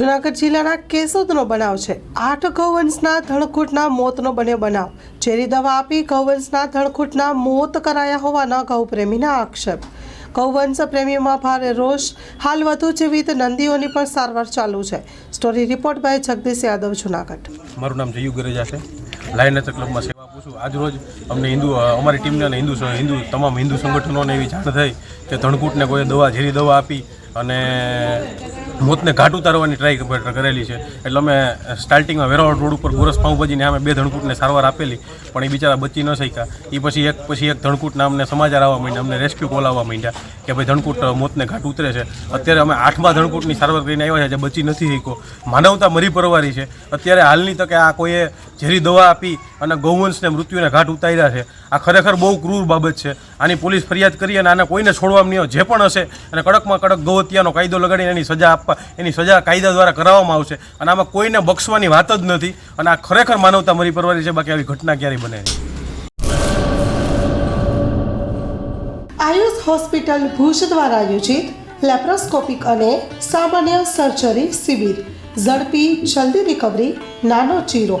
જુનાગઢ જિલ્લાના કેશોદનો બનાવ છે. આઠ ગૌવંશના ધણખૂટના મોતનો બન્યો બનાવ. ઝેરી દવા આપી ગૌવંશના ધણખૂટના મોત કરાયા હોવાના ગૌપ્રેમીના આક્ષેપ. ગૌવંશ પ્રેમીઓમાં ભારે રોષ, હાલ વધુ જીવિત નંદીઓની પણ સારવાર ચાલુ છે. Story report by Jagdish Yadav, Junagadh. મારું નામ જયુ ગરેજા છે. લાયનેતર ક્લબમાં સેવા આપું છું. આજરોજ અમને હિન્દુ અમારી ટીમને અને હિન્દુ હિન્દુ, તમામ હિન્દુ સંગઠનોને એવી જાણ થઈ કે ધણકૂટને કોઈ દવા, ઝેરી દવા આપી અને મોતને ઘાટ ઉતારવાની ટ્રાય કરેલી છે. એટલે અમે સ્ટાર્ટિંગમાં વેરાવળ રોડ ઉપર ગોરસ પાઉંભાજીને અમે બે ધણકૂટને સારવાર આપેલી, પણ એ બિચારા બચી ન શક્યા. એ પછી એક પછી એક ધણકૂટના અમને સમાચાર આવવા માંડ્યા, અમને રેસ્ક્યુ કોલ આવવા માંડ્યા કે ભાઈ ધણકૂટ મોતને ઘાટ ઉતરે છે. અત્યારે અમે આઠમા ધણકૂટની સારવાર કરીને આવ્યા છે જે બચી નથી શક્યો. માનવતા મરી પરવારી છે. અત્યારે હાલની તકે આ કોઈએ ઝેરી દવા આપી અને ગૌવંશને મૃત્યુને ઘાટ ઉતાર્યા છે. આ ખરેખર બહુ ક્રૂર બાબત છે. આની પોલીસ ફરિયાદ કરી અને આને કોઈને છોડવામાં નહીં જે પણ હશે અને કડકમાં કડક ગૌહત્યાનો કાયદો લગાડીને એની સજા આપવા, એની સજા કાયદા દ્વારા કરાવવામાં આવશે. અને આમાં કોઈને બક્ષવાની વાત જ નથી. અને આ ખરેખર માનવતા મરી પરવારી છે. બાકી આવી ઘટના ક્યારેય બને નહીં. આયુષ હોસ્પિટલ ભુજ દ્વારા આયોજિત લેપ્રોસ્કોપિક અને સામાન્ય સર્જરી શિબિર. ઝડપી, જલ્દી રિકવરી, નાનો ચીરો.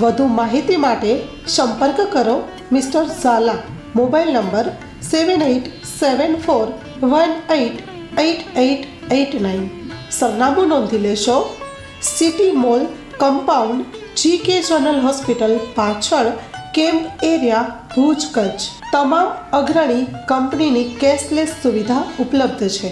વધુ માહિતી માટે સંપર્ક કરો mister Zala. Mobile number seven eight seven four one eight eight eight eight nine. સરનામું નોંધી લેશો. City mall compound G K general hospital પાછળ કેમ્પ એરિયા ભુજ કચ્છ. તમામ અગ્રણી કંપનીની કેશલેસ સુવિધા ઉપલબ્ધ છે.